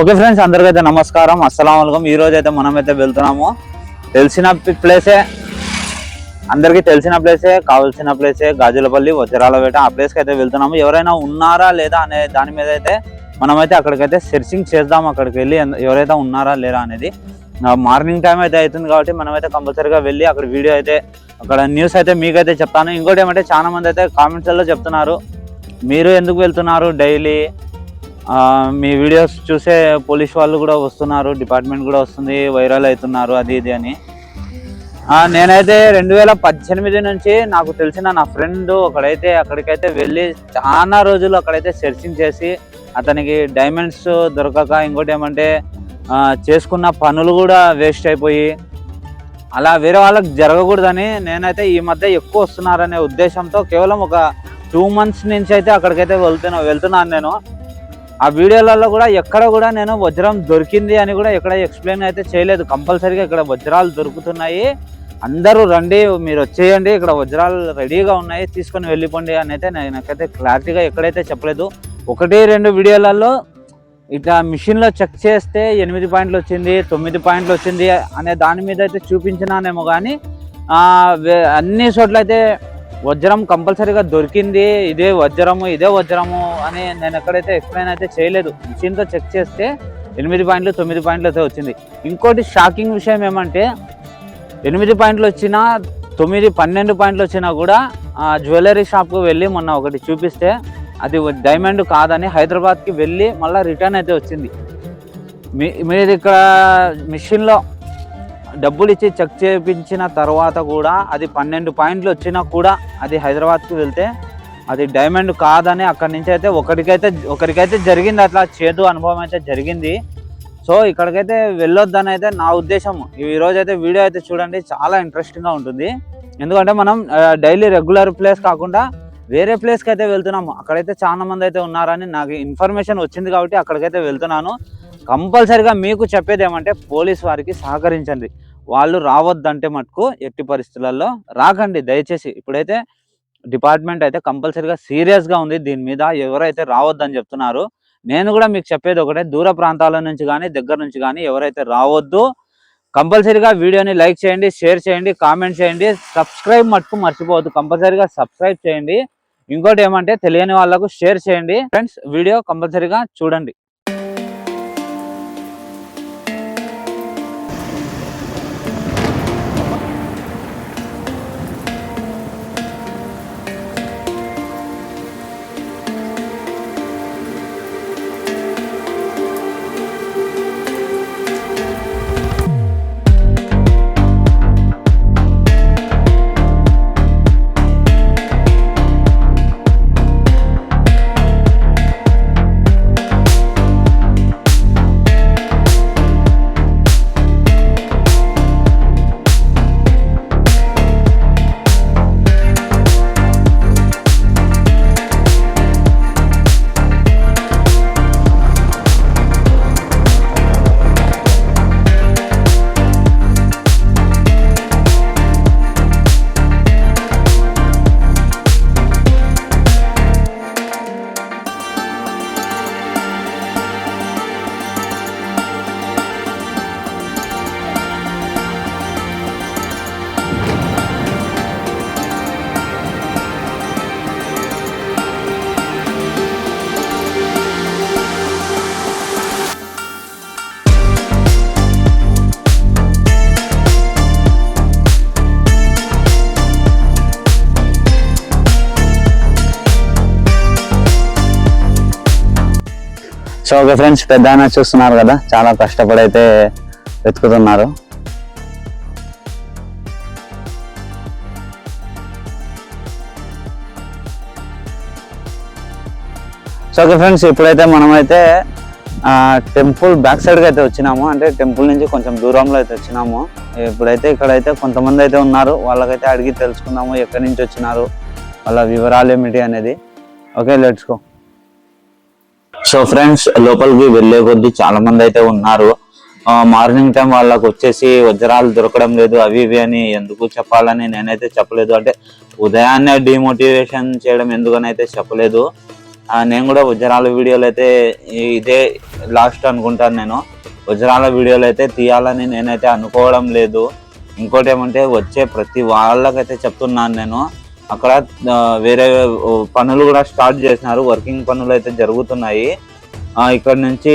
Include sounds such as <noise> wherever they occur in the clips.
Okay friends అందరికైతే నమస్కారం. అస్సలం వలకం ఈ అయితే మనమైతే వెళ్తున్నాము. తెలిసిన ప్లేసే అందరికీ తెలిసిన ప్లేసే కావాల్సిన ప్లేసే గాజులపల్లి వజ్రాలపేట ఆ ప్లేస్కి అయితే వెళ్తున్నాము. ఎవరైనా ఉన్నారా లేదా అనే దాని మీద అయితే మనమైతే అక్కడికైతే సెర్చింగ్ చేద్దాం. అక్కడికి వెళ్ళి ఎవరైతే ఉన్నారా లేరా అనేది. మార్నింగ్ టైం అయితే అవుతుంది కాబట్టి మనమైతే కంపల్సరీగా వెళ్ళి అక్కడ వీడియో అయితే అక్కడ న్యూస్ అయితే మీకైతే చెప్తాను. ఇంకోటి ఏమంటే చాలా మంది అయితే కామెంట్స్లో చెప్తున్నారు. మీరు ఎందుకు వెళ్తున్నారు డైలీ? మీ వీడియోస్ చూసే పోలీస్ వాళ్ళు కూడా వస్తున్నారు డిపార్ట్మెంట్ కూడా వస్తుంది వైరల్ అవుతున్నారు అది ఇది అని. నేనైతే రెండు వేల పద్దెనిమిది నుంచి నాకు తెలిసిన నా ఫ్రెండ్ ఒకడైతే అక్కడికైతే వెళ్ళి చాలా రోజులు అక్కడైతే సెర్చింగ్ చేసి అతనికి డైమండ్స్ దొరకక ఇంకోటి ఏమంటే చేసుకున్న పనులు కూడా వేస్ట్ అయిపోయి అలా వేరే వాళ్ళకి జరగకూడదని నేనైతే ఈ మధ్య ఎక్కువ వస్తున్నారనే ఉద్దేశంతో కేవలం ఒక టూ మంత్స్ నుంచి అయితే అక్కడికైతే వెళ్తున్నా వెళ్తున్నాను నేను. ఆ వీడియోలలో కూడా ఎక్కడ కూడా నేను వజ్రం దొరికింది అని కూడా ఎక్కడ ఎక్స్ప్లెయిన్ అయితే చేయలేదు. కంపల్సరీగా ఇక్కడ వజ్రాలు దొరుకుతున్నాయి. అందరూ రండి మీరు వచ్చేయండి. ఇక్కడ వజ్రాలు రెడీగా ఉన్నాయి తీసుకొని వెళ్ళిపోండి అని అయితే నాకైతే క్లారిటీగా ఎక్కడైతే చెప్పలేదు. ఒకటి రెండు వీడియోలలో ఇట్లా మిషన్లో చెక్ చేస్తే ఎనిమిది పాయింట్లు వచ్చింది తొమ్మిది పాయింట్లు వచ్చింది అనే దాని మీద అయితే చూపించినానేమో కానీ అన్ని చోట్ల అయితే వజ్రం కంపల్సరీగా దొరికింది. ఇదే వజ్రము ఇదే వజ్రము అని నేను ఎక్కడైతే ఎక్స్ప్లెయిన్ అయితే చేయలేదు. మిషన్తో చెక్ చేస్తే ఎనిమిది పాయింట్లు తొమ్మిది పాయింట్లు అయితే వచ్చింది. ఇంకోటి షాకింగ్ విషయం ఏమంటే ఎనిమిది పాయింట్లు వచ్చినా తొమ్మిది పన్నెండు పాయింట్లు వచ్చినా కూడా ఆ జ్యువెలరీ షాప్కి వెళ్ళి మొన్న ఒకటి చూపిస్తే అది డైమండ్ కాదని హైదరాబాద్కి వెళ్ళి మళ్ళీ రిటర్న్ అయితే వచ్చింది. మీ మీరు ఇక్కడ మిషన్లో డబ్బులు ఇచ్చి చెక్ చేయించిన తర్వాత కూడా అది పన్నెండు పాయింట్లు వచ్చినా కూడా అది హైదరాబాద్కి వెళ్తే అది డైమండ్ కాదని అక్కడి నుంచి అయితే ఒకరికైతే ఒకరికైతే జరిగింది. అట్లా చేదు అనుభవం అయితే జరిగింది. సో ఇక్కడికైతే వెళ్ళొద్దని అయితే నా ఉద్దేశం ఈరోజు అయితే వీడియో అయితే చూడండి. చాలా ఇంట్రెస్టింగ్గా ఉంటుంది. ఎందుకంటే మనం డైలీ రెగ్యులర్ ప్లేస్ కాకుండా వేరే ప్లేస్కి అయితే వెళ్తున్నాము. అక్కడైతే చాలా మంది అయితే ఉన్నారని నాకు ఇన్ఫర్మేషన్ వచ్చింది కాబట్టి అక్కడికైతే వెళ్తున్నాను. కంపల్సరిగా మీకు చెప్పేది ఏమంటే పోలీస్ వారికి సహకరించండి. వాళ్ళు రావద్దంటే మటుకు ఎట్టి పరిస్థితులలో రాకండి. దయచేసి ఇప్పుడైతే డిపార్ట్మెంట్ అయితే కంపల్సరిగా సీరియస్గా ఉంది. దీని మీద ఎవరైతే రావద్దని చెప్తున్నారు నేను కూడా మీకు చెప్పేది ఒకటే. దూర ప్రాంతాల నుంచి కానీ దగ్గర నుంచి కానీ ఎవరైతే రావద్దు కంపల్సరీగా వీడియోని లైక్ చేయండి షేర్ చేయండి కామెంట్ చేయండి. సబ్స్క్రైబ్ మటుకు మర్చిపోవద్దు. కంపల్సరీగా సబ్స్క్రైబ్ చేయండి. ఇంకోటి ఏమంటే తెలియని వాళ్ళకు షేర్ చేయండి. ఫ్రెండ్స్ వీడియో కంపల్సరీగా చూడండి. సో ఓకే ఫ్రెండ్స్ పెద్ద ఆయన చూస్తున్నారు కదా చాలా కష్టపడి అయితే వెతుకుతున్నారు. సో ఓకే ఫ్రెండ్స్ ఇప్పుడైతే మనమైతే టెంపుల్ బ్యాక్ సైడ్కి అయితే వచ్చినాము. అంటే టెంపుల్ నుంచి కొంచెం దూరంలో అయితే వచ్చినాము. ఇప్పుడైతే ఇక్కడైతే కొంతమంది అయితే ఉన్నారు. వాళ్ళకైతే అడిగి తెలుసుకుందాము ఎక్కడి నుంచి వచ్చినారు వాళ్ళ వివరాలు ఏమిటి అనేది. Okay let's go. So friends లోపలికి వెళ్ళే కొద్దీ చాలా మంది అయితే ఉన్నారు. మార్నింగ్ టైం వాళ్ళకు వచ్చేసి వజ్రాలు దొరకడం లేదు అవి ఇవి అని ఎందుకు చెప్పాలని నేనైతే చెప్పలేదు. అంటే ఉదయాన్నే డిమోటివేషన్ చేయడం ఎందుకని అయితే చెప్పలేదు నేను కూడా వజ్రాల వీడియోలు అయితే ఇదే లాస్ట్ అనుకుంటాను నేను. వజ్రాల వీడియోలు అయితే తీయాలని నేనైతే అనుకోవడం లేదు. ఇంకోటి ఏమంటే వచ్చే ప్రతి వాళ్ళకైతే చెప్తున్నాను నేను. అక్కడ వేరే పనులు కూడా స్టార్ట్ చేసినారు. వర్కింగ్ పనులు అయితే జరుగుతున్నాయి. ఇక్కడ నుంచి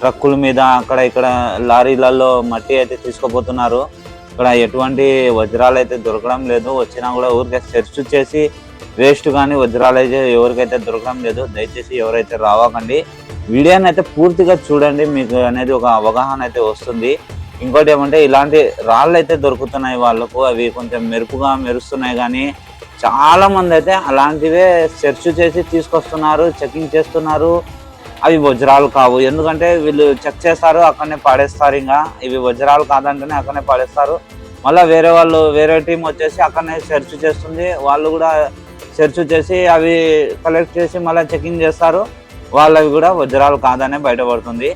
ట్రక్కుల మీద అక్కడ ఇక్కడ లారీలలో మట్టి అయితే తీసుకుపోతున్నారు. ఇక్కడ ఎటువంటి వజ్రాలు అయితే దొరకడం లేదు. వచ్చినా కూడా ఊరికే సెర్చ్ చేసి వేస్ట్ కానీ వజ్రాలు అయితే ఎవరికైతే దొరకడం లేదు దయచేసి ఎవరైతే రావకండి. వీడియోని అయితే పూర్తిగా చూడండి. మీకు అనేది ఒక అవగాహన అయితే వస్తుంది. ఇంకోటి ఏమంటే ఇలాంటి రాళ్ళు అయితే దొరుకుతున్నాయి వాళ్ళకు అవి కొంచెం మెరుపుగా మెరుస్తున్నాయి కానీ చాలా మంది అయితే అలాంటివే సెర్చ్ చేసి తీసుకొస్తున్నారు చెకింగ్ చేస్తున్నారు. అవి వజ్రాలు కావు. ఎందుకంటే వీళ్ళు చెక్ చేస్తారు అక్కడనే పాడేస్తారు ఇంకా ఇవి వజ్రాలు కాదంటేనే అక్కడనే పాడేస్తారు. మళ్ళీ వేరే వాళ్ళు వేరే టీం వచ్చేసి అక్కడనే సెర్చ్ చేస్తుంది. వాళ్ళు కూడా సెర్చ్ చేసి అవి కలెక్ట్ చేసి మళ్ళీ చెకింగ్ చేస్తారు. వాళ్ళవి కూడా వజ్రాలు కాదనే బయటపడుతుంది.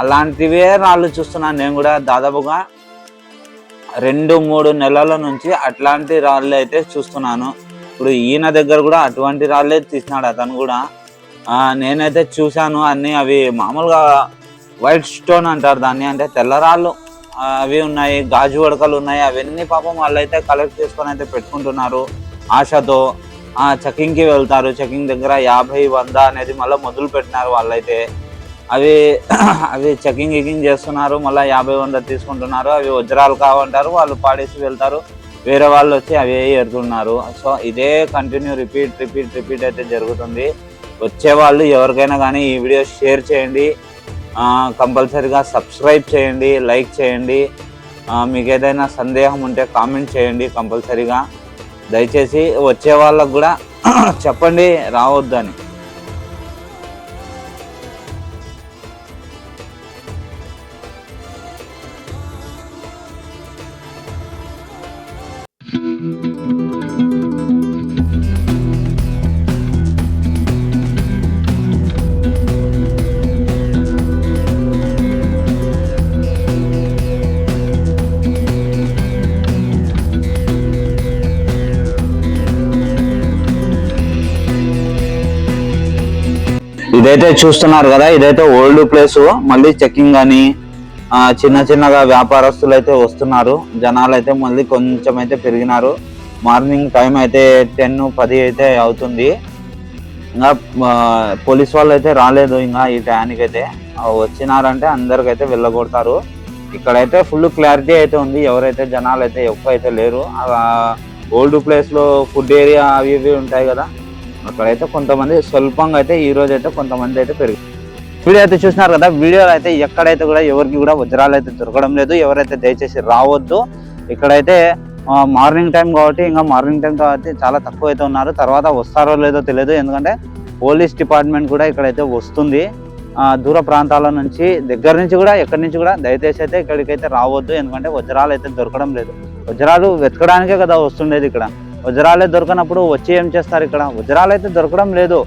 అలాంటివే రాళ్ళు చూస్తున్నాను నేను కూడా దాదాపుగా రెండు మూడు నెలల నుంచి అట్లాంటి రాళ్ళు అయితే చూస్తున్నాను. ఇప్పుడు ఈయన దగ్గర కూడా అటువంటి రాళ్ళే తీసినాడు అతను కూడా. నేనైతే చూశాను అన్ని అవి మామూలుగా వైట్ స్టోన్ అంటారు దాన్ని అంటే తెల్లరాళ్ళు అవి ఉన్నాయి గాజు వడకలు ఉన్నాయి అవన్నీ పాపం వాళ్ళైతే కలెక్ట్ చేసుకొని అయితే పెట్టుకుంటున్నారు ఆశతో. చెకింగ్కి వెళ్తారు చెకింగ్ దగ్గర యాభై వంద అనేది మళ్ళీ మొదలు పెట్టినారు వాళ్ళైతే. అవి <clears throat> అవి చెకింగ్ గికింగ్ చేస్తున్నారు. మళ్ళీ యాభై వంద తీసుకుంటున్నారు. అవి వజ్రాలు కావంటారు. వాళ్ళు పాడేసి వెళ్తారు. వేరే వాళ్ళు వచ్చి అవే ఎడుతున్నారు సో ఇదే కంటిన్యూ రిపీట్ రిపీట్ రిపీట్ అయితే జరుగుతుంది. వచ్చే వాళ్ళు ఎవరికైనా కానీ ఈ వీడియో షేర్ చేయండి. కంపల్సరీగా సబ్స్క్రైబ్ చేయండి లైక్ చేయండి. మీకు ఏదైనా సందేహం ఉంటే కామెంట్ చేయండి కంపల్సరీగా. దయచేసి వచ్చే వాళ్ళకు కూడా <clears throat> చెప్పండి రావద్దని. ఇదైతే చూస్తున్నారు కదా ఇదైతే ఓల్డ్ ప్లేస్ మళ్ళీ చెకింగ్ కానీ చిన్న చిన్నగా వ్యాపారస్తులు అయితే వస్తున్నారు. జనాలు అయితే మళ్ళీ కొంచెం అయితే పెరిగినారు. మార్నింగ్ టైం అయితే టెన్ పది అయితే అవుతుంది. ఇంకా పోలీస్ వాళ్ళు అయితే రాలేదు ఇంకా ఈ టయానికి అయితే. వచ్చినారంటే అందరికైతే వెళ్ళగొడతారు. ఇక్కడైతే ఫుల్ క్లారిటీ అయితే ఉంది. ఎవరైతే జనాలు అయితే ఎక్కువ అయితే లేరు ఓల్డ్ ప్లేస్లో ఫుడ్ ఏరియా అవి ఇవి ఉంటాయి కదా. అక్కడైతే కొంతమంది స్వల్పంగా అయితే ఈ అయితే కొంతమంది అయితే పెరిగి వీడియో అయితే చూసినారు కదా వీడియోలో అయితే ఎక్కడైతే కూడా ఎవరికి కూడా వజ్రాలు అయితే దొరకడం లేదు ఎవరైతే దయచేసి రావద్దు. ఇక్కడైతే మార్నింగ్ టైం కాబట్టి ఇంకా మార్నింగ్ టైం కాబట్టి చాలా తక్కువ అయితే ఉన్నారు. తర్వాత వస్తారో లేదో తెలియదు ఎందుకంటే పోలీస్ డిపార్ట్మెంట్ కూడా ఇక్కడైతే వస్తుంది. దూర ప్రాంతాల నుంచి దగ్గర నుంచి కూడా ఎక్కడి నుంచి కూడా దయచేసి అయితే ఇక్కడికైతే రావద్దు ఎందుకంటే వజ్రాలు అయితే దొరకడం లేదు. వజ్రాలు వెతకడానికే కదా వస్తుండేది ఇక్కడ. వజ్రాలే దొరకనప్పుడు వచ్చి ఏం చేస్తారు ఇక్కడ? వజ్రాలు అయితే దొరకడం లేదు.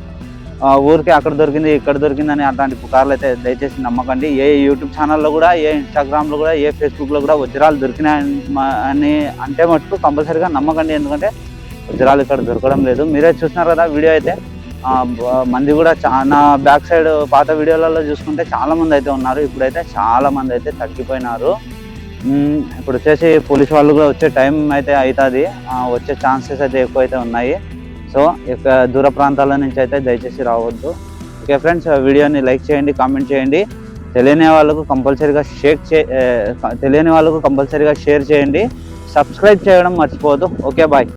ఊరికే అక్కడ దొరికింది ఇక్కడ దొరికింది అని అట్లాంటి పుకార్లు అయితే దయచేసి నమ్మకండి. ఏ యూట్యూబ్ ఛానల్లో కూడా ఏ ఇన్స్టాగ్రామ్లో కూడా ఏ ఫేస్బుక్లో కూడా వజ్రాలు దొరికినాయని అని అంటే మటుకు కంపల్సరీగా నమ్మకండి. ఎందుకంటే వజ్రాలు ఇక్కడ దొరకడం లేదు. మీరే చూస్తున్నారు కదా వీడియో అయితే. మంది కూడా చాలా బ్యాక్ సైడ్ పాత వీడియోలలో చూసుకుంటే చాలా మంది అయితే ఉన్నారు. ఇప్పుడైతే చాలా మంది అయితే తగ్గిపోయినారు. ఇప్పుడు వచ్చేసి పోలీస్ వాళ్ళు కూడా వచ్చే టైం అయితే అవుతుంది. వచ్చే ఛాన్సెస్ అయితే ఎక్కువ అయితే ఉన్నాయి. సో ఇక దూర ప్రాంతాల నుంచి అయితే దయచేసి రావద్దు. ఓకే ఫ్రెండ్స్ వీడియోని లైక్ చేయండి కామెంట్ చేయండి. తెలియని వాళ్ళకు కంపల్సరీగా షేర్ చే తెలియని వాళ్ళకు కంపల్సరీగా షేర్ చేయండి. సబ్స్క్రైబ్ చేయడం మర్చిపోవద్దు. Okay bye.